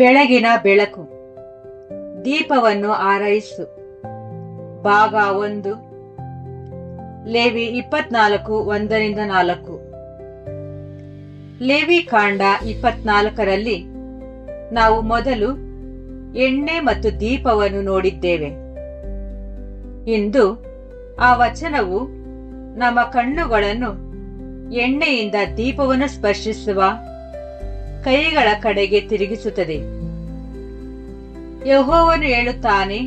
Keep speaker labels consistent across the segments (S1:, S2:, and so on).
S1: ಬೆಳಗಿನ ಬೆಳಕು. ದೀಪವನ್ನು ಆರೈಸು. ಭಾಗ ಒಂದು. ಲೇವಿ ಇಪ್ಪತ್ನಾಲ್ಕು, ಒಂದರಿಂದ ನಾಲ್ಕು. ಲೇವಿ ಕಾಂಡ ಇಪ್ಪತ್ನಾಲ್ಕರಲ್ಲಿ ನಾವು ಮೊದಲು ಎಣ್ಣೆ ಮತ್ತು ದೀಪವನ್ನು ನೋಡಿದ್ದೇವೆ. ಇಂದು ಆ ವಚನವು ನಮ್ಮ ಕಣ್ಣುಗಳನ್ನು ಎಣ್ಣೆಯಿಂದ ದೀಪವನ್ನು ಸ್ಪರ್ಶಿಸುವ ಕೈಗಳ ಕಡೆಗೆ ತಿರುಗಿಸುತ್ತದೆ. ಯಹೋವನು ಹೇಳುತ್ತಾನೆ,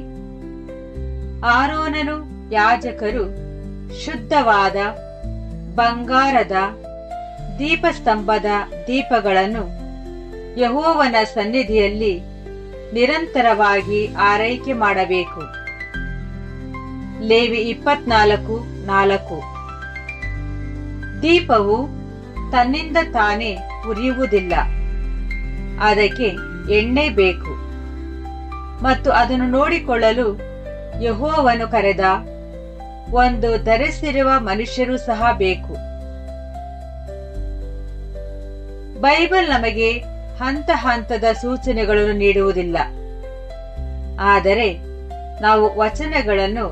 S1: ಆರೋನನು ಯಾಜಕರು ಶುದ್ಧವಾದ ಬಂಗಾರದ ದೀಪಸ್ತಂಭದ ದೀಪಗಳನ್ನು ಯಹೋವನ ಸನ್ನಿಧಿಯಲ್ಲಿ ನಿರಂತರವಾಗಿ ಆರೈಕೆ ಮಾಡಬೇಕು. ಲೇವಿ ಇಪ್ಪತ್ನಾಲ್ಕು, ನಾಲ್ಕು. ದೀಪವು ತನ್ನಿಂದ ತಾನೇ ಉರಿಯುವುದಿಲ್ಲ, ಅದಕ್ಕೆ ಎಣ್ಣೆ ಬೇಕು. ಮತ್ತು ಅದನ್ನು ನೋಡಿಕೊಳ್ಳಲು ಯಹೋವನು ಕರೆದ, ಒಂದು ಧರಿಸಿರುವ ಮನುಷ್ಯರು ಸಹ ಬೇಕು. ಬೈಬಲ್ ನಮಗೆ ಹಂತ ಹಂತದ ಸೂಚನೆಗಳನ್ನು ನೀಡುವುದಿಲ್ಲ. ಆದರೆ ನಾವು ವಚನಗಳನ್ನು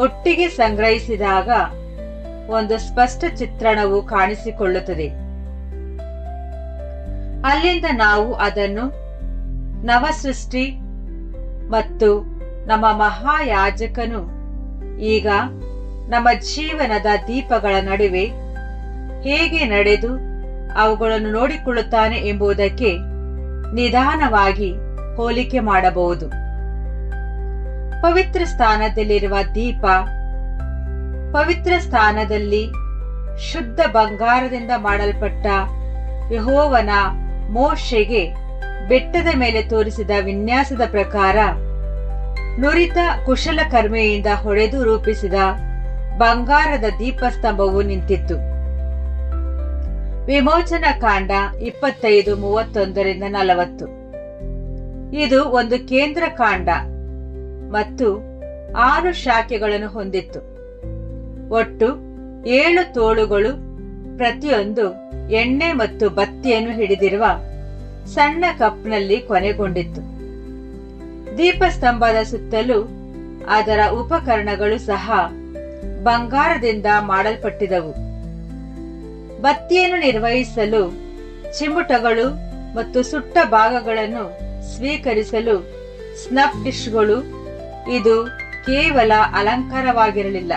S1: ಒಟ್ಟಿಗೆ ಸಂಗ್ರಹಿಸಿದಾಗ ಒಂದು ಸ್ಪಷ್ಟ ಚಿತ್ರಣವು ಕಾಣಿಸಿಕೊಳ್ಳುತ್ತದೆ. ಅಲ್ಲಿಂದ ನಾವು ಅದನ್ನು ನವಸೃಷ್ಟಿ ಮತ್ತು ನಮ್ಮ ಮಹಾಯಾಜಕನು. ಈಗ ನಮ್ಮ ಜೀವನದ ದೀಪಗಳ ನಡುವೆ ಹೇಗೆ ನಡೆದು ಅವುಗಳನ್ನು ನೋಡಿಕೊಳ್ಳುತ್ತಾನೆ ಎಂಬುದಕ್ಕೆ ನಿಧಾನವಾಗಿ ಹೋಲಿಕೆ ಮಾಡಬಹುದು. ಪವಿತ್ರ ಸ್ಥಾನದಲ್ಲಿರುವ ದೀಪ ಪವಿತ್ರ ಸ್ಥಾನದಲ್ಲಿ ಶುದ್ಧ ಬಂಗಾರದಿಂದ ಮಾಡಲ್ಪಟ್ಟ ಯಹೋವನ ಮೋಶೆಗೆ ಬೆಟ್ಟದ ಮೇಲೆ ತೋರಿಸಿದ ವಿನ್ಯಾಸದ ಪ್ರಕಾರ, ನುರಿತ ಕುಶಲಕರ್ಮೆಯಿಂದ ಹೊಡೆದು ರೂಪಿಸಿದ ಬಂಗಾರದ ದೀಪಸ್ತಂಭವು ನಿಂತಿತ್ತು. ವಿಮೋಚನ ಕಾಂಡ ಇಪ್ಪತ್ತೈದು, ಮೂವತ್ತೊಂದರಿಂದ ನಲವತ್ತು. ಇದು ಒಂದು ಕೇಂದ್ರ ಕಾಂಡ ಮತ್ತು ಆರು ಶಾಖೆಗಳನ್ನು ಹೊಂದಿತ್ತು. ಒಟ್ಟು ಏಳು ತೋಳುಗಳು, ಪ್ರತಿಯೊಂದು ಎಣ್ಣೆ ಮತ್ತು ಬತ್ತಿಯನ್ನು ಹಿಡಿದಿರುವ ಸಣ್ಣ ಕಪ್ನಲ್ಲಿ ಕೊನೆಗೊಂಡಿತ್ತು. ದೀಪಸ್ತಂಭದ ಸುತ್ತಲೂ ಅದರ ಉಪಕರಣಗಳು ಸಹ ಬಂಗಾರದಿಂದ ಮಾಡಲ್ಪಟ್ಟಿದವು. ಬತ್ತಿಯನ್ನು ನಿರ್ವಹಿಸಲು ಚಿಮುಟಗಳು ಮತ್ತು ಸುಟ್ಟ ಭಾಗಗಳನ್ನು ಸ್ವೀಕರಿಸಲು ಸ್ನಫ್ ಡಿಶ್ಗಳು ಇದು ಕೇವಲ ಅಲಂಕಾರವಾಗಿರಲಿಲ್ಲ.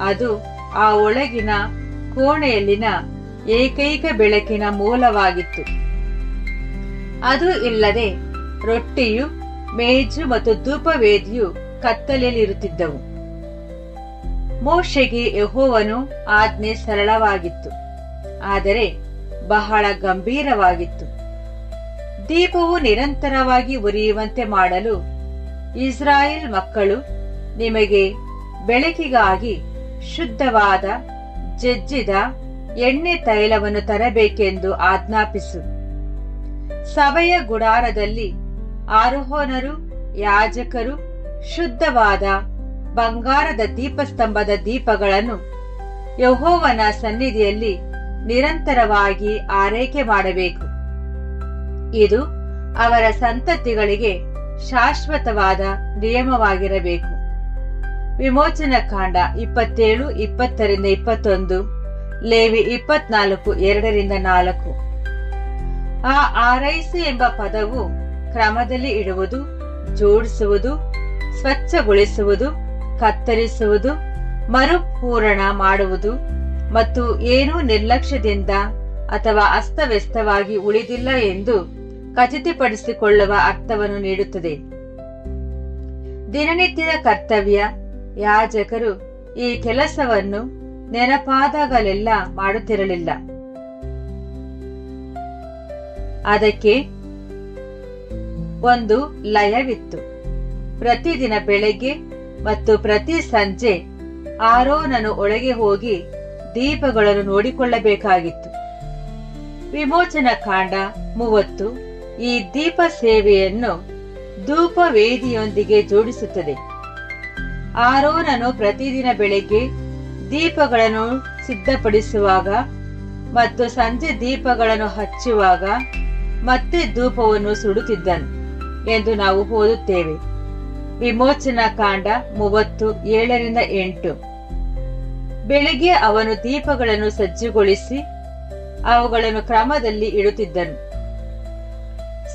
S1: ಅದು ಆ ಒಳಗಿನ ಕೋಣೆಯಲ್ಲಿನ ಏಕೈಕ ಬೆಳಕಿನ ಮೂಲವಾಗಿತ್ತು. ಅದು ಇಲ್ಲದೆ ರೊಟ್ಟಿಯು, ಮೇಜು ಮತ್ತು ಧೂಪವೇದಿಯು ಕತ್ತಲೆಯಲ್ಲಿರುತ್ತಿದ್ದವು. ಮೋಶೆಗೆ ಯಹೋವನು ಆಜ್ಞೆ ಸರಳವಾಗಿತ್ತು, ಆದರೆ ಬಹಳ ಗಂಭೀರವಾಗಿತ್ತು. ದೀಪವು ನಿರಂತರವಾಗಿ ಉರಿಯುವಂತೆ ಮಾಡಲು ಇಸ್ರಾಯೇಲ್ ಮಕ್ಕಳು ನಿಮಗೆ ಬೆಳಕಿಗಾಗಿ ಶುದ್ಧವಾದ, ಜಜ್ಜಿದ ಎಣ್ಣೆ ತೈಲವನ್ನು ತರಬೇಕೆಂದು ಆಜ್ಞಾಪಿಸು. ಸಭೆಯ ಗುಡಾರದಲ್ಲಿ ಆರೋಹಣರು, ಯಾಜಕರು, ಶುದ್ಧವಾದ ಬಂಗಾರದ ದೀಪಸ್ತಂಭದ ದೀಪಗಳನ್ನು ಯಹೋವನ ಸನ್ನಿಧಿಯಲ್ಲಿ ನಿರಂತರವಾಗಿ ಆರೈಕೆ ಮಾಡಬೇಕು. ಇದು ಅವರ ಸಂತತಿಗಳಿಗೆ ಶಾಶ್ವತವಾದ ನಿಯಮವಾಗಿರಬೇಕು. ವಿಮೋಚನ ಕಾಂಡ ಇಪ್ಪತ್ತೇಳು, ಇಪ್ಪತ್ತರಿಂದ ಇಪ್ಪತ್ತೊಂದು, ಲೇವಿ ಇಪ್ಪತ್ನಾಲ್ಕು, ಎರಡರಿಂದ ನಾಲ್ಕು. ಆ ಆರೈಸು ಎಂಬ ಪದವು ಕ್ರಮದಲ್ಲಿ ಇಡುವುದು, ಜೋಡಿಸುವುದು, ಸ್ವಚ್ಛಗೊಳಿಸುವುದು, ಕತ್ತರಿಸುವುದು, ಮರುಪೂರಣ ಮಾಡುವುದು ಮತ್ತು ಏನೂ ನಿರ್ಲಕ್ಷ್ಯದಿಂದ ಅಥವಾ ಅಸ್ತವ್ಯಸ್ತವಾಗಿ ಉಳಿದಿಲ್ಲ ಎಂದು ಖಚಿತಪಡಿಸಿಕೊಳ್ಳುವ ಅರ್ಥವನ್ನು ನೀಡುತ್ತದೆ. ದಿನನಿತ್ಯದ ಕರ್ತವ್ಯ, ಯಾಜಕರು ಈ ಕೆಲಸವನ್ನು ನೆನಪಾದಾಗಲೆಲ್ಲ ಮಾಡುತ್ತಿರಲಿಲ್ಲ. ಅದಕ್ಕೆ ಒಂದು ಲಯವಿತ್ತು. ಪ್ರತಿದಿನ ಬೆಳಗ್ಗೆ ಮತ್ತು ಪ್ರತಿ ಸಂಜೆ ಆರೋನನು ಒಳಗೆ ಹೋಗಿ ದೀಪಗಳನ್ನು ನೋಡಿಕೊಳ್ಳಬೇಕಾಗಿತ್ತು. ವಿಮೋಚನ ಕಾಂಡ ಮೂವತ್ತು ಈ ದೀಪ ಸೇವೆಯನ್ನು ಧೂಪ ವೇದಿಯೊಂದಿಗೆ ಜೋಡಿಸುತ್ತದೆ. ಆರೋನನು ಪ್ರತಿದಿನ ಬೆಳಗ್ಗೆ ದೀಪಗಳನ್ನು ಸಿದ್ಧಪಡಿಸುವಾಗ ಮತ್ತು ಸಂಜೆ ದೀಪಗಳನ್ನು ಹಚ್ಚುವಾಗ ಮತ್ತೆ ಧೂಪವನ್ನು ಸುಡುತ್ತಿದ್ದನು ಎಂದು ನಾವು ಓದುತ್ತೇವೆ. ವಿಮೋಚನಾ ಕಾಂಡ ಮೂವತ್ತು ಏಳರಿಂದ ಎಂಟು. ಬೆಳಿಗ್ಗೆ ಅವನು ದೀಪಗಳನ್ನು ಸಜ್ಜುಗೊಳಿಸಿ ಅವುಗಳನ್ನು ಕ್ರಮದಲ್ಲಿ ಇಡುತ್ತಿದ್ದನು.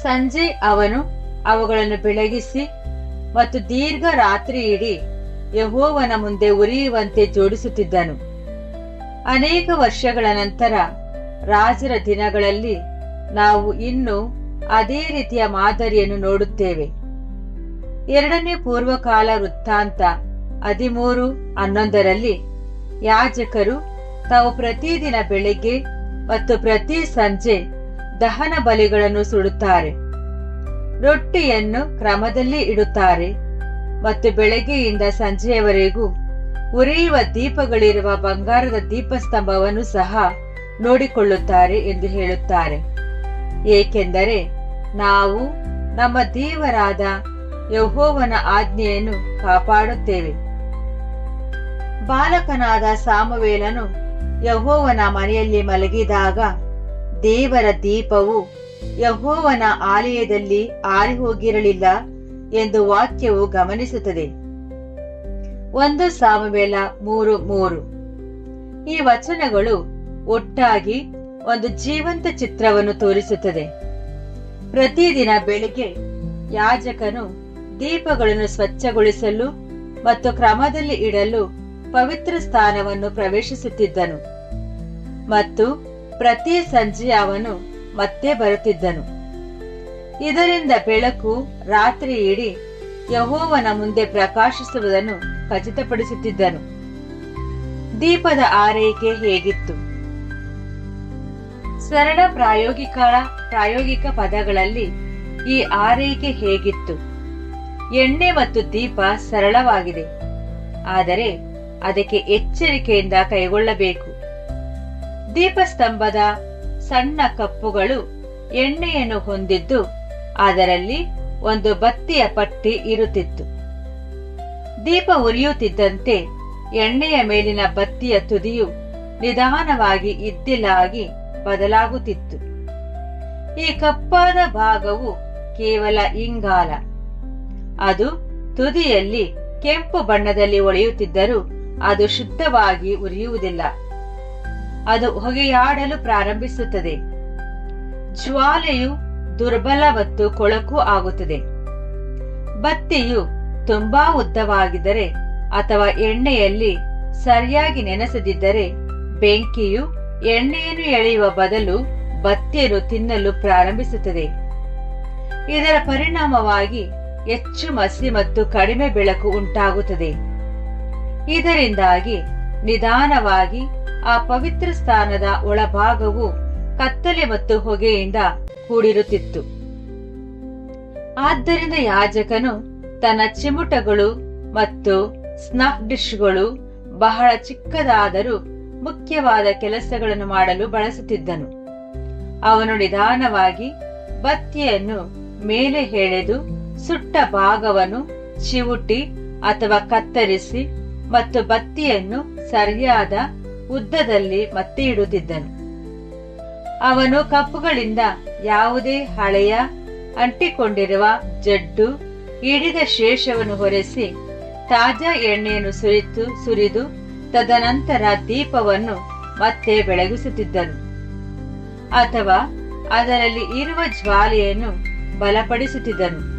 S1: ಸಂಜೆ ಅವನು ಅವುಗಳನ್ನು ಬೆಳಗಿಸಿ ಮತ್ತು ದೀರ್ಘ ರಾತ್ರಿ ಇಡೀ ಯಹೋವನ ಮುಂದೆ ಉರಿಯುವಂತೆ ಜೋಡಿಸುತ್ತಿದ್ದನು. ಅನೇಕ ವರ್ಷಗಳ ನಂತರ ರಾಜರ ದಿನಗಳಲ್ಲಿ ನಾವು ಇನ್ನು ಅದೇ ರೀತಿಯ ಮಾದರಿಯನ್ನು ನೋಡುತ್ತೇವೆ. ಎರಡನೇ ಪೂರ್ವಕಾಲ ವೃತ್ತಾಂತ ಹದಿಮೂರು ಹನ್ನೊಂದರಲ್ಲಿ ಯಾಜಕರು ತಾವು ಪ್ರತಿದಿನ ಬೆಳಿಗ್ಗೆ ಮತ್ತು ಪ್ರತಿ ಸಂಜೆ ದಹನ ಬಲಿಗಳನ್ನು ಸುಡುತ್ತಾರೆ. ರೊಟ್ಟಿಯನ್ನು ಕ್ರಮದಲ್ಲಿ ಇಡುತ್ತಾರೆ ಮತ್ತು ಬೆಳಗ್ಗೆಯಿಂದ ಸಂಜೆಯವರೆಗೂ ಉರಿಯುವ ದೀಪಗಳಿರುವ ಬಂಗಾರದ ದೀಪಸ್ತಂಭವನ್ನು ಸಹ ನೋಡಿಕೊಳ್ಳುತ್ತಾರೆ ಎಂದು ಹೇಳುತ್ತಾರೆ. ಏಕೆಂದರೆ ನಾವು ನಮ್ಮ ದೇವರಾದ ಯಹೋವನ ಆಜ್ಞೆಯನ್ನು ಕಾಪಾಡುತ್ತೇವೆ. ಬಾಲಕನಾದ ಸಾಮವೇಲನು ಯಹೋವನ ಮನೆಯಲ್ಲಿ ಮಲಗಿದಾಗ ದೇವರ ದೀಪವು ಯಹೋವನ ಆಲಯದಲ್ಲಿ ಆರಿ ಹೋಗಿರಲಿಲ್ಲ ಎಂದು ವಾಕ್ಯವು ಗಮನಿಸುತ್ತದೆ. ಒಂದು ಸಾಮವೇಲ ಮೂರು ಮೂರು. ಈ ವಚನಗಳು ಒಟ್ಟಾಗಿ ಒಂದು ಜೀವಂತ ಚಿತ್ರವನ್ನು ತೋರಿಸುತ್ತದೆ. ಪ್ರತಿದಿನ ಬೆಳಿಗ್ಗೆ ಯಾಜಕನು ದೀಪಗಳನ್ನು ಸ್ವಚ್ಛಗೊಳಿಸಲು ಮತ್ತು ಕ್ರಮದಲ್ಲಿ ಇಡಲು ಪವಿತ್ರ ಸ್ಥಾನವನ್ನು ಪ್ರವೇಶಿಸುತ್ತಿದ್ದನು. ಮತ್ತು ಪ್ರತಿ ಸಂಜೆ ಅವನು ಮತ್ತೆ ಬರುತ್ತಿದ್ದನು. ಇದರಿಂದ ಬೆಳಕು ರಾತ್ರಿ ಇಡೀ ಯಹೋವನ ಮುಂದೆ ಪ್ರಕಾಶಿಸುವುದನ್ನು ಖಚಿತಪಡಿಸುತ್ತಿದ್ದನು. ದೀಪದ ಆರೈಕೆ ಹೇಗಿತ್ತು? ಸರಳ ಪ್ರಾಯೋಗಿಕ ಪ್ರಾಯೋಗಿಕ ಪದಗಳಲ್ಲಿ ಈ ಆರೈಕೆ ಹೇಗಿತ್ತು? ಎಣ್ಣೆ ಮತ್ತು ದೀಪ ಸರಳವಾಗಿದೆ. ಆದರೆ ಅದಕ್ಕೆ ಎಚ್ಚರಿಕೆಯಿಂದ ಕೈಗೊಳ್ಳಬೇಕು. ದೀಪಸ್ತಂಭದ ಸಣ್ಣ ಕಪ್ಪುಗಳು ಎಣ್ಣೆಯನ್ನು ಹೊಂದಿದ್ದು ಅದರಲ್ಲಿ ಒಂದು ಬತ್ತಿಯ ಪಟ್ಟಿ ಇರುತ್ತಿತ್ತು. ದೀಪ ಉರಿಯುತ್ತಿದ್ದಂತೆ ಎಣ್ಣೆಯ ಮೇಲಿನ ಬತ್ತಿಯ ತುದಿಯು ನಿಧಾನವಾಗಿ ಇದ್ದಿಲಾಗಿ ಬದಲಾಗುತ್ತಿತ್ತು. ಈ ಕಪ್ಪಾದ ಭಾಗವು ಕೇವಲ ಇಂಗಾಲ. ಅದು ತುದಿಯಲ್ಲಿ ಕೆಂಪು ಬಣ್ಣದಲ್ಲಿ ಒಳೆಯುತ್ತಿದ್ದರೂ ಅದು ಶುದ್ಧವಾಗಿ ಉರಿಯುವುದಿಲ್ಲ. ಅದು ಹೊಗೆಯಾಡಲು ಪ್ರಾರಂಭಿಸುತ್ತದೆ. ಜ್ವಾಲೆಯು ದುರ್ಬಲ ಮತ್ತು ಕೊಳಕು ಆಗುತ್ತದೆ. ಬತ್ತಿಯು ತುಂಬಾ ಉದ್ದವಾಗಿದ್ದರೆ ಅಥವಾ ಎಣ್ಣೆಯಲ್ಲಿ ಸರಿಯಾಗಿ ನೆನೆಸದಿದ್ದರೆ ಬೆಂಕಿಯು ಎಣ್ಣೆಯನ್ನು ಎಳೆಯುವ ಬದಲು ಬತ್ತಿಯನ್ನು ತಿನ್ನಲು ಪ್ರಾರಂಭಿಸುತ್ತದೆ. ಇದರ ಪರಿಣಾಮವಾಗಿ ಹೆಚ್ಚು ಮಸಿ ಮತ್ತು ಕಡಿಮೆ ಬೆಳಕು ಉಂಟಾಗುತ್ತದೆ. ಇದರಿಂದಾಗಿ ನಿಧಾನವಾಗಿ ಆ ಪವಿತ್ರ ಸ್ಥಾನದ ಒಳಭಾಗವು ಕತ್ತಲೆ ಮತ್ತು ಹೊಗೆಯಿಂದ ಕೂಡಿರುತ್ತಿತ್ತು. ಆದ್ದರಿಂದ ಯಾಜಕನು ತನ್ನ ಚಿಮುಟಗಳು ಮತ್ತು ಸ್ನಫ್ ಡಿಶ್ಗಳು ಬಹಳ ಚಿಕ್ಕದಾದರೂ ಮುಖ್ಯವಾದ ಕೆಲಸಗಳನ್ನು ಮಾಡಲು ಬಳಸುತ್ತಿದ್ದನು. ಅವನು ನಿಧಾನವಾಗಿ ಬತ್ತಿಯನ್ನು ಮೇಲೆ ಎಳೆದು ಸುಟ್ಟ ಭಾಗವನ್ನು ಚಿವುಟಿ ಅಥವಾ ಕತ್ತರಿಸಿ ಮತ್ತು ಬತ್ತಿಯನ್ನು ಸರಿಯಾದ ಉದ್ದದಲ್ಲಿ ಮತ್ತೆ ಇಡುತ್ತಿದ್ದನು. ಅವನು ಕಪ್ಪುಗಳಿಂದ ಯಾವುದೇ ಹಳೆಯ ಅಂಟಿಕೊಂಡಿರುವ ಜಡ್ಡು ಹಿಡಿದ ಶೇಷವನ್ನು ಹೊರೆಸಿ ತಾಜಾ ಎಣ್ಣೆಯನ್ನು ಸುರಿತು ಸುರಿದು ತದನಂತರ ದೀಪವನ್ನು ಮತ್ತೆ ಬೆಳಗಿಸುತ್ತಿದ್ದನು ಅಥವಾ ಅದರಲ್ಲಿ ಇರುವ ಜ್ವಾಲೆಯನ್ನು ಬಲಪಡಿಸುತ್ತಿದ್ದನು.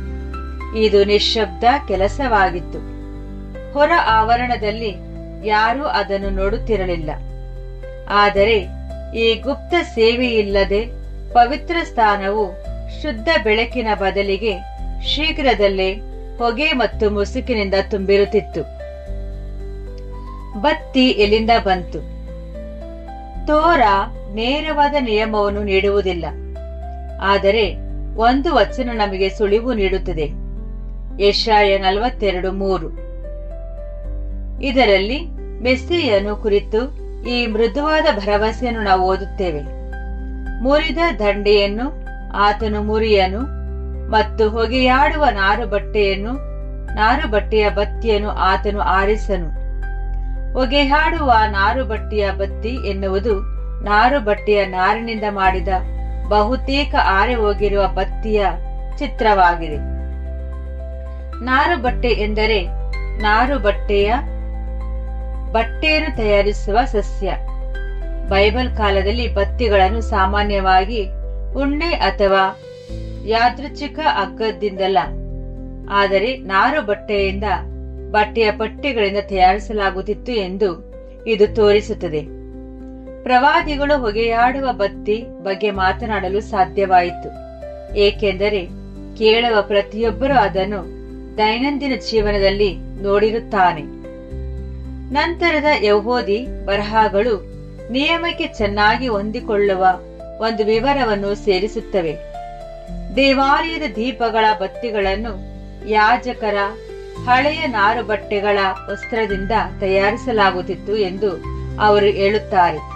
S1: ಇದು ನಿಶ್ಶಬ್ದ ಕೆಲಸವಾಗಿತ್ತು. ಹೊರ ಆವರಣದಲ್ಲಿ ಯಾರೂ ಅದನ್ನು ನೋಡುತ್ತಿರಲಿಲ್ಲ. ಆದರೆ ಈ ಗುಪ್ತ ಸೇವೆಯಿಲ್ಲದೆ ಪವಿತ್ರ ಸ್ಥಾನವು ಶುದ್ಧ ಬೆಳಕಿನ ಬದಲಿಗೆ ಶೀಘ್ರದಲ್ಲೇ ಹೊಗೆ ಮತ್ತು ಮುಸುಕಿನಿಂದ ತುಂಬಿರುತ್ತಿತ್ತು. ಬತ್ತಿ ಎಲ್ಲಿಂದ ಬಂತು? ತೋರ ನೇರವಾದ ನಿಯಮವನ್ನು ನೀಡುವುದಿಲ್ಲ. ಆದರೆ ಒಂದು ವಚನ ನಮಗೆ ಸುಳಿವು ನೀಡುತ್ತದೆ. ಯಶಾಯ ನಲವತ್ತೆರಡು ಮೂರು. ಇದರಲ್ಲಿ ಮೆಸ್ಸೆಯನ್ನು ಕುರಿತು ಈ ಮೃದುವಾದ ಭರವಸೆಯನ್ನು ನಾವು ಓದುತ್ತೇವೆ. ಮುರಿದ ದಂಡೆಯನ್ನು, ಆತನು ಮುರಿಯನು ಮತ್ತು ಹೊಗೆಯಾಡುವ ನಾರು ಬಟ್ಟೆಯನ್ನು ನಾರು ಬಟ್ಟೆಯ ಬತ್ತಿಯನ್ನು ಆತನು ಆರಿಸನು. ಹೊಗೆಯಾಡುವ ನಾರು ಬಟ್ಟೆಯ ಬತ್ತಿ ಎನ್ನುವುದು ನಾರು ಬಟ್ಟೆಯ ನಾರಿನಿಂದ ಮಾಡಿದ ಬಹುತೇಕ ಆರೆ ಹೋಗಿರುವ ಬತ್ತಿಯ ಚಿತ್ರವಾಗಿದೆ. ನಾರು ಬಟ್ಟೆ ಎಂದರೆ ನಾರು ಬಟ್ಟೆಯ ಬಟ್ಟೆಯನ್ನು ತಯಾರಿಸುವ ಸಸ್ಯ. ಬೈಬಲ್ ಕಾಲದಲ್ಲಿ ಬತ್ತಿಗಳನ್ನು ಸಾಮಾನ್ಯವಾಗಿ ಉಣ್ಣೆ ಅಥವಾ ಯಾದೃಚ್ಛಿಕ ಹಗ್ಗದಿಂದಲ್ಲ ಆದರೆ ನಾರು ಬಟ್ಟೆಯಿಂದ ಬಟ್ಟೆಯ ಪಟ್ಟಿಗಳಿಂದ ತಯಾರಿಸಲಾಗುತ್ತಿತ್ತು ಎಂದು ಇದು ತೋರಿಸುತ್ತದೆ. ಪ್ರವಾದಿಗಳು ಹೊಗೆಯಾಡುವ ಬತ್ತಿ ಬಗ್ಗೆ ಮಾತನಾಡಲು ಸಾಧ್ಯವಾಯಿತು. ಏಕೆಂದರೆ ಕೇಳುವ ಪ್ರತಿಯೊಬ್ಬರೂ ಅದನ್ನು ದೈನಂದಿನ ಜೀವನದಲ್ಲಿ ನೋಡಿರುತ್ತಾನೆ. ನಂತರದ ಯಹೋದಿ ಬರಹಗಳು ನಿಯಮಕ್ಕೆ ಚೆನ್ನಾಗಿ ಹೊಂದಿಕೊಳ್ಳುವ ಒಂದು ವಿವರವನ್ನು ಸೇರಿಸುತ್ತವೆ. ದೇವಾಲಯದ ದೀಪಗಳ ಬತ್ತಿಗಳನ್ನು ಯಾಜಕರ ಹಳೆಯ ನಾರು ಬಟ್ಟೆಗಳ ವಸ್ತ್ರದಿಂದ ತಯಾರಿಸಲಾಗುತ್ತಿತ್ತು ಎಂದು ಅವರು ಹೇಳುತ್ತಾರೆ.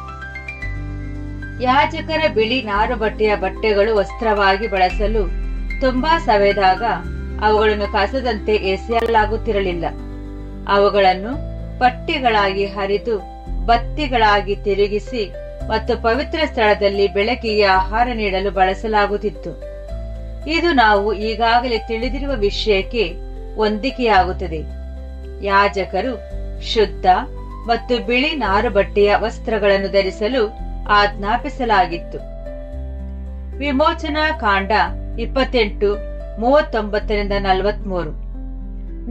S1: ಯಾಜಕರ ಬಿಳಿ ನಾರು ಬಟ್ಟೆಯ ಬಟ್ಟೆಗಳು ವಸ್ತ್ರವಾಗಿ ಬಳಸಲು ತುಂಬಾ ಸವೆದಾಗ ಅವುಗಳನ್ನು ಕಸದಂತೆ ಎಸೆಯಲಾಗುತ್ತಿರಲಿಲ್ಲ. ಅವುಗಳನ್ನು ಪಟ್ಟಿಗಳಾಗಿ ಹರಿದು ಬತ್ತಿಗಳಾಗಿ ತಿರುಗಿಸಿ ಮತ್ತು ಪವಿತ್ರ ಸ್ಥಳದಲ್ಲಿ ಬೆಳಕಿಗೆ ಆಹಾರ ನೀಡಲು ಬಳಸಲಾಗುತ್ತಿತ್ತು. ಇದು ನಾವು ಈಗಾಗಲೇ ತಿಳಿದಿರುವ ವಿಷಯಕ್ಕೆ ಹೊಂದಿಕೆಯಾಗುತ್ತದೆ. ಯಾಜಕರು ಶುದ್ಧ ಮತ್ತು ಬಿಳಿ ನಾರು ಬಟ್ಟೆಯ ವಸ್ತ್ರಗಳನ್ನು ಧರಿಸಲು ಆಜ್ಞಾಪಿಸಲಾಗಿತ್ತು. ವಿಮೋಚನಾ ಕಾಂಡ ಇಪ್ಪತ್ತೆಂಟು, ಮೂವತ್ತೊಂಬತ್ತರಿಂದ ನಲವತ್ಮೂರು.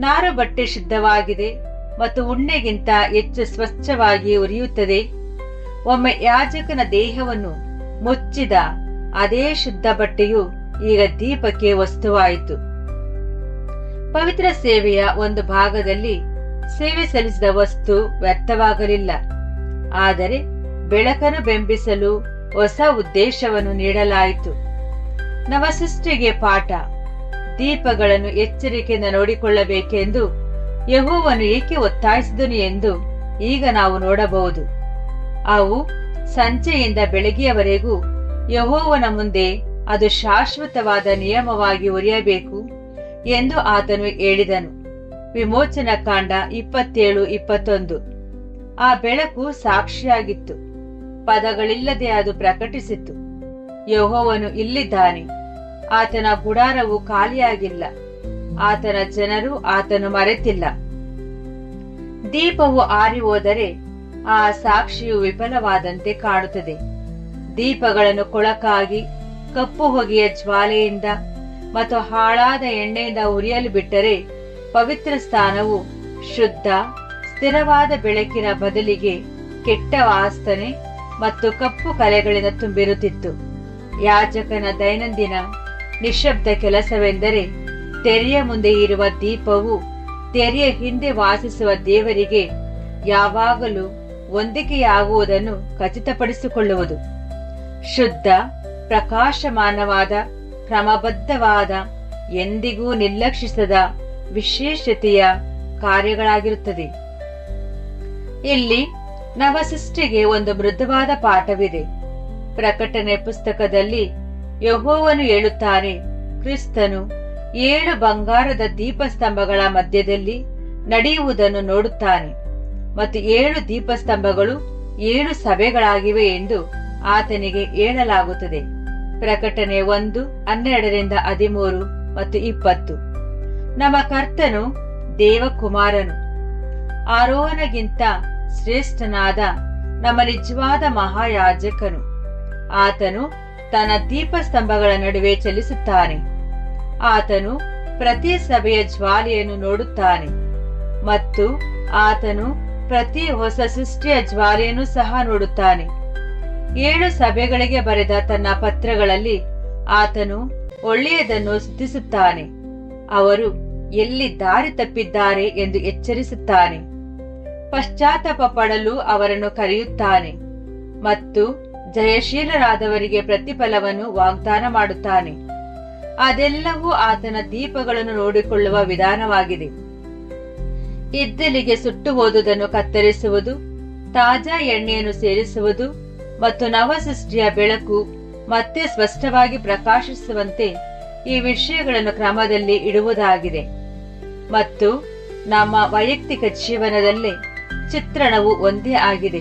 S1: ನಾರು ಬಟ್ಟೆ ಶುದ್ಧವಾಗಿದೆ ಮತ್ತು ಉಣ್ಣೆಗಿಂತ ಹೆಚ್ಚು ಸ್ವಚ್ಛವಾಗಿ ಉರಿಯುತ್ತದೆ. ಒಮ್ಮೆ ಯಾಜಕನ ದೇಹವನ್ನು ಮುಚ್ಚಿದ ಅದೇ ಶುದ್ಧ ಬಟ್ಟೆಯು ಈಗ ದೀಪಕ್ಕೆ ವಸ್ತುವಾಯಿತು. ಪವಿತ್ರ ಸೇವೆಯ ಒಂದು ಭಾಗದಲ್ಲಿ ಸೇವೆ ಸಲ್ಲಿಸಿದ ವಸ್ತು ವ್ಯರ್ಥವಾಗಲಿಲ್ಲ. ಆದರೆ ಬೆಳಕನ್ನು ಬೆಂಬಿಸಲು ಹೊಸ ಉದ್ದೇಶವನ್ನು ನೀಡಲಾಯಿತು. ನವಸೃಷ್ಟಿಗೆ ಪಾಠ. ದೀಪಗಳನ್ನು ಎಚ್ಚರಿಕೆಯಿಂದ ನೋಡಿಕೊಳ್ಳಬೇಕೆಂದು ಯಹೋವನ್ನು ಏಕೆ ಒತ್ತಾಯಿಸಿದನು ಎಂದು ಈಗ ನಾವು ನೋಡಬಹುದು. ಅವು ಸಂಜೆಯಿಂದ ಬೆಳಗ್ಗೆಯವರೆಗೂ ಯಹೋವನ ಮುಂದೆ ಅದು ಶಾಶ್ವತವಾದ ನಿಯಮವಾಗಿ ಉರಿಯಬೇಕು. ಎಂದು ಆತನು ಹೇಳಿದನು. ವಿಮೋಚನ ಕಾಂಡ ಇಪ್ಪತ್ತೇಳು, ಇಪ್ಪತ್ತೊಂದು. ಆ ಬೆಳಕು ಸಾಕ್ಷಿಯಾಗಿತ್ತು. ಪದಗಳಿಲ್ಲದೆ ಅದು ಪ್ರಕಟಿಸಿತು. ಯಹೋವನು ಇಲ್ಲಿದ್ದಾನೆ. ಆತನ ಗುಡಾರವು ಖಾಲಿಯಾಗಿಲ್ಲ. ಆತನ ಜನರು ಆತನು ಮರೆತಿಲ್ಲ. ದೀಪವು ಆರಿ ಹೋದರೆ ಆ ಸಾಕ್ಷಿಯು ವಿಫಲವಾದಂತೆ ಕಾಣುತ್ತದೆ. ದೀಪಗಳನ್ನು ಕೊಳಕಾಗಿ, ಕಪ್ಪು ಹೊಗೆಯ ಜ್ವಾಲೆಯಿಂದ ಮತ್ತು ಹಾಳಾದ ಎಣ್ಣೆಯಿಂದ ಉರಿಯಲು ಬಿಟ್ಟರೆ ಪವಿತ್ರ ಸ್ಥಾನವು ಶುದ್ಧ, ಸ್ಥಿರವಾದ ಬೆಳಕಿನ ಬದಲಿಗೆ ಕೆಟ್ಟ ವಾಸನೆ ಮತ್ತು ಕಪ್ಪು ಕಲೆಗಳಿಂದ ತುಂಬಿರುತ್ತಿತ್ತು. ಯಾಜಕನ ದೈನಂದಿನ ನಿಶಬ್ದ ಕೆಲಸವೆಂದರೆ ತೆರೆಯ ಮುಂದೆ ಇರುವ ದೀಪವು ತೆರೆಯ ಹಿಂದೆ ವಾಸಿಸುವ ದೇವರಿಗೆ ಯಾವಾಗಲೂ ಹೊಂದಿಕೆಯಾಗುವುದನ್ನು ಖಚಿತಪಡಿಸಿಕೊಳ್ಳುವುದು. ಶುದ್ಧ, ಪ್ರಕಾಶಮಾನವಾದ ಕ್ರಮಬದ್ಧವಾದ, ಎಂದಿಗೂ ನಿರ್ಲಕ್ಷಿಸದ ವಿಶೇಷತೆಯ ಕಾರ್ಯಗಳಾಗಿರುತ್ತದೆ. ಇಲ್ಲಿ ನವಸೃಷ್ಟಿಗೆ ಒಂದು ಮೃದುವಾದ ಪಾಠವಿದೆ. ಪ್ರಕಟಣೆ ಪುಸ್ತಕದಲ್ಲಿ ಯಹೋವನು ಹೇಳುತ್ತಾನೆ, ಕ್ರಿಸ್ತನು ಏಳು ಬಂಗಾರದ ದೀಪಸ್ತಂಭಗಳ ಮಧ್ಯದಲ್ಲಿ ನಡೆಯುವುದನ್ನು ನೋಡುತ್ತಾನೆ ಮತ್ತು ಏಳು ದೀಪಸ್ತಂಭಗಳು ಏಳು ಸಭೆಗಳಾಗಿವೆ ಎಂದು ಆತನಿಗೆ ಹೇಳಲಾಗುತ್ತದೆ. ಪ್ರಕಟಣೆ ಒಂದು, ಹನ್ನೆರಡರಿಂದ ಹದಿಮೂರು ಮತ್ತು ಇಪ್ಪತ್ತು. ನಮ್ಮ ಕರ್ತನು ದೇವಕುಮಾರನು. ಆರೋಹನಗಿಂತ ಶ್ರೇಷ್ಠನಾದ ನಮ್ಮ ನಿಜವಾದ ಮಹಾಯಾಜಕನು. ಆತನು ತನ್ನ ದೀಪಸ್ತಂಭಗಳ ನಡುವೆ ಚಲಿಸುತ್ತಾನೆ. ಆತನು ಪ್ರತಿ ಸಭೆಯ ಜ್ವಾಲೆಯನ್ನು ನೋಡುತ್ತಾನೆ ಮತ್ತು ಆತನು ಪ್ರತಿ ಹೊಸ ಸೃಷ್ಟಿಯ ಜ್ವಾಲೆಯನ್ನು ಸಹ ನೋಡುತ್ತಾನೆ. ಏಳು ಸಭೆಗಳಿಗೆ ಬರೆದ ತನ್ನ ಪತ್ರಗಳಲ್ಲಿ ಆತನು ಒಳ್ಳೆಯದನ್ನು ಸಿದ್ಧಿಸುತ್ತಾನೆ. ಅವರು ಎಲ್ಲಿ ದಾರಿ ತಪ್ಪಿದ್ದಾರೆ ಎಂದು ಎಚ್ಚರಿಸುತ್ತಾನೆ. ಪಶ್ಚಾತ್ತಾಪ ಪಡಲು ಅವರನ್ನು ಕರೆಯುತ್ತಾನೆ ಮತ್ತು ಜಯಶೀಲರಾದವರಿಗೆ ಪ್ರತಿಫಲವನ್ನು ವಾಗ್ದಾನ ಮಾಡುತ್ತಾನೆ. ಅದೆಲ್ಲವೂ ಆತನ ದೀಪಗಳನ್ನು ನೋಡಿಕೊಳ್ಳುವ ವಿಧಾನವಾಗಿದೆ. ಇದ್ದಲಿಗೆ ಸುಟ್ಟು ಹೋದುದನ್ನು ಕತ್ತರಿಸುವುದು, ತಾಜಾ ಎಣ್ಣೆಯನ್ನು ಸೇರಿಸುವುದು ಮತ್ತು ನವಸೃಷ್ಟಿಯ ಬೆಳಕು ಮತ್ತೆ ಸ್ಪಷ್ಟವಾಗಿ ಪ್ರಕಾಶಿಸುವಂತೆ ಈ ವಿಷಯಗಳನ್ನು ಕ್ರಮದಲ್ಲಿ ಇಡುವುದಾಗಿದೆ. ಮತ್ತು ನಮ್ಮ ವೈಯಕ್ತಿಕ ಜೀವನದಲ್ಲಿ ಚಿತ್ರಣವು ಒಂದೇ ಆಗಿದೆ.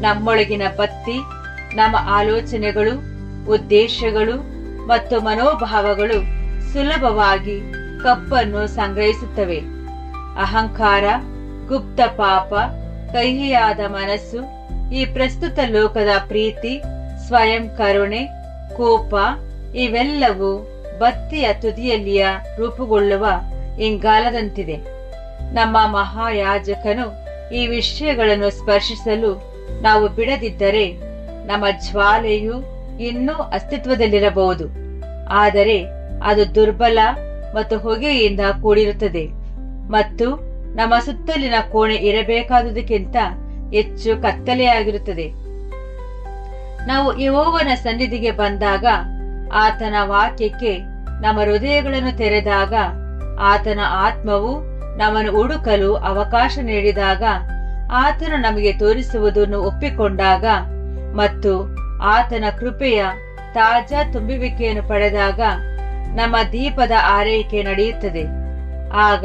S1: ನಮ್ಮೊಳಗಿನ ಬತ್ತಿ ನಮ್ಮ ಆಲೋಚನೆಗಳು, ಉದ್ದೇಶಗಳು ಮತ್ತು ಮನೋಭಾವಗಳು ಸುಲಭವಾಗಿ ಕಪ್ಪನ್ನು ಸಂಗ್ರಹಿಸುತ್ತವೆ. ಅಹಂಕಾರ, ಗುಪ್ತ ಪಾಪ ಕಹಿಯಾದ ಮನಸ್ಸು ಈ ಪ್ರಸ್ತುತ ಲೋಕದ ಪ್ರೀತಿ, ಸ್ವಯಂ ಕರುಣೆ, ಕೋಪ ಇವೆಲ್ಲವೂ ಬತ್ತಿಯ ತುದಿಯಲ್ಲಿಯ ರೂಪುಗೊಳ್ಳುವ ಇಂಗಾಲದಂತಿದೆ. ನಮ್ಮ ಮಹಾಯಾಜಕನು ಈ ವಿಷಯಗಳನ್ನು ಸ್ಪರ್ಶಿಸಲು ನಾವು ಬಿಡದಿದ್ದರೆ ನಮ್ಮ ಜ್ವಾಲೆಯು ಇನ್ನೂ ಅಸ್ತಿತ್ವದಲ್ಲಿರಬಹುದು. ಆದರೆ ಅದು ದುರ್ಬಲ ಮತ್ತು ಹೊಗೆಯಿಂದ ಕೂಡಿರುತ್ತದೆ. ಮತ್ತು ನಮ್ಮ ಸುತ್ತಲಿನ ಕೋಣೆ ಇರಬೇಕಾದುದಕ್ಕಿಂತ ಹೆಚ್ಚು ಕತ್ತಲೆಯಾಗಿರುತ್ತದೆ. ನಾವು ಯಹೋವನ ಸನ್ನಿಧಿಗೆ ಬಂದಾಗ ಆತನ ವಾಕ್ಯಕ್ಕೆ ನಮ್ಮ ಹೃದಯಗಳನ್ನು ತೆರೆದಾಗ ಆತನ ಆತ್ಮವು ನಮ್ಮನ್ನು ಹುಡುಕಲು ಅವಕಾಶ ನೀಡಿದಾಗ ಆತನು ನಮಗೆ ತೋರಿಸುವುದನ್ನು ಒಪ್ಪಿಕೊಂಡಾಗ ಮತ್ತು ಆತನ ಕೃಪೆಯ ತಾಜಾ ತುಂಬುವಿಕೆಯನ್ನು ಪಡೆದಾಗ ನಮ್ಮ ದೀಪದ ಆರೈಕೆ ನಡೆಯುತ್ತದೆ. ಆಗ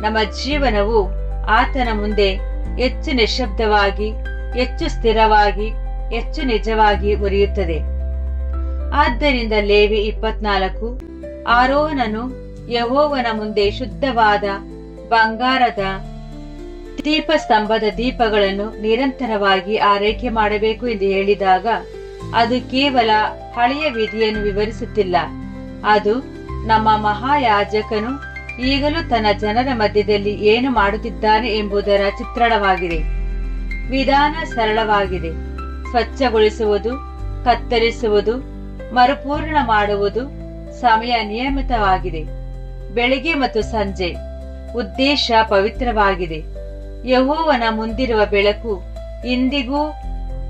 S1: ನಮ್ಮ ಜೀವನವು ಆತನ ಮುಂದೆ ಹೆಚ್ಚು ನಿಶಬ್ದವಾಗಿ, ಹೆಚ್ಚು ಸ್ಥಿರವಾಗಿ, ಹೆಚ್ಚು ನಿಜವಾಗಿ ಉರಿಯುತ್ತದೆ. ಆದ್ದರಿಂದ ಲೇವಿ ಇಪ್ಪತ್ನಾಲ್ಕು, ಆರೋನನು ಯಹೋವನ ಮುಂದೆ ಶುದ್ಧವಾದ ಬಂಗಾರದ ದೀಪಸ್ತಂಭದ ದೀಪಗಳನ್ನು ನಿರಂತರವಾಗಿ ಆರೈಕೆ ಮಾಡಬೇಕು ಎಂದು ಹೇಳಿದಾಗ, ಅದು ಕೇವಲ ಹಳೆಯ ವಿಧಿಯನ್ನು ವಿವರಿಸುತ್ತಿಲ್ಲ. ಅದು ನಮ್ಮ ಮಹಾಯಾಜಕನು ಈಗಲೂ ತನ್ನ ಜನರ ಮಧ್ಯದಲ್ಲಿ ಏನು ಮಾಡುತ್ತಿದ್ದಾನೆ ಎಂಬುದರ ಚಿತ್ರಣವಾಗಿದೆ. ವಿಧಾನ ಸರಳವಾಗಿದೆ. ಸ್ವಚ್ಛಗೊಳಿಸುವುದು, ಕತ್ತರಿಸುವುದು, ಮರುಪೂರ್ಣ ಮಾಡುವುದು ಸಮಯ ನಿಯಮಿತವಾಗಿದೆ. ಬೆಳಿಗ್ಗೆ ಮತ್ತು ಸಂಜೆ ಉದ್ದೇಶ ಪವಿತ್ರವಾಗಿದೆ. ಯಹೋವನ ಮುಂದಿರುವ ಬೆಳಕು ಇಂದಿಗೂ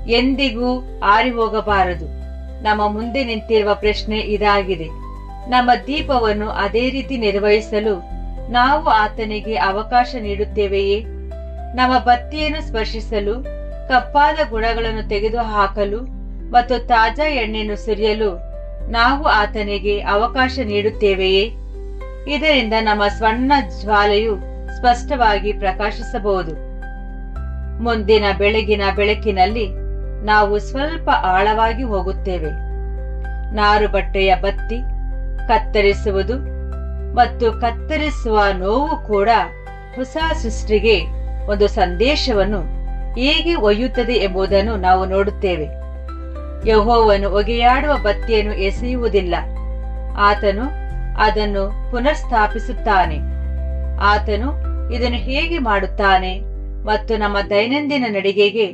S1: ಎಂದಿಗೂ ಆರಿ ಹೋಗಬಾರದು ನಮ್ಮ ಮುಂದೆ ನಿಂತಿರುವ ಪ್ರಶ್ನೆ ಇದಾಗಿದೆ. ನಮ್ಮ ದೀಪವನ್ನು ಅದೇ ರೀತಿ ನಿರ್ವಹಿಸಲು ನಾವು ಆತನಿಗೆ ಅವಕಾಶ ನೀಡುತ್ತೇವೆಯೇ? ನಮ್ಮ ಬತ್ತಿಯನ್ನು ಸ್ಪರ್ಶಿಸಲು, ಕಪ್ಪಾದ ಗುಣಗಳನ್ನು ತೆಗೆದುಹಾಕಲು ಮತ್ತು ತಾಜಾ ಎಣ್ಣೆಯನ್ನು ಸುರಿಯಲು ನಾವು ಆತನಿಗೆ ಅವಕಾಶ ನೀಡುತ್ತೇವೆಯೇ? ಇದರಿಂದ ನಮ್ಮ ಸ್ವರ್ಣ ಜ್ವಾಲೆಯು ಸ್ಪಷ್ಟವಾಗಿ ಪ್ರಕಾಶಿಸಬಹುದು. ಮುಂದಿನ ಬೆಳಗಿನ ಬೆಳಕಿನಲ್ಲಿ ನಾವು ಸ್ವಲ್ಪ ಆಳವಾಗಿ ಹೋಗುತ್ತೇವೆ. ನಾರು ಬಟ್ಟೆಯ ಬತ್ತಿ ಕತ್ತರಿಸುವುದು ಮತ್ತು ಕತ್ತರಿಸುವ ನೋವು ಕೂಡ ಹೊಸ ಸೃಷ್ಟಿಗೆ ಒಂದು ಸಂದೇಶವನ್ನು ಹೇಗೆ ಒಯ್ಯುತ್ತದೆ ಎಂಬುದನ್ನು ನಾವು ನೋಡುತ್ತೇವೆ. ಯಹೋವನು ಒಗೆಯಾಡುವ ಬತ್ತಿಯನ್ನು ಎಸೆಯುವುದಿಲ್ಲ. ಆತನು ಅದನ್ನು ಪುನರ್ಸ್ಥಾಪಿಸುತ್ತಾನೆ ಆತನು ಇದನ್ನು ಹೇಗೆ ಮಾಡುತ್ತಾನೆ ಮತ್ತು ನಮ್ಮ ದೈನಂದಿನ ನಡಿಗೆಗೆ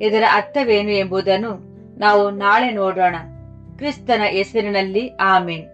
S1: ಇದರ ಅರ್ಥವೇನು ಎಂಬುದನ್ನು ನಾವು ನಾಳೆ ನೋಡೋಣ. ಕ್ರಿಸ್ತನ ಹೆಸರಿನಲ್ಲಿ ಆಮೇನ್.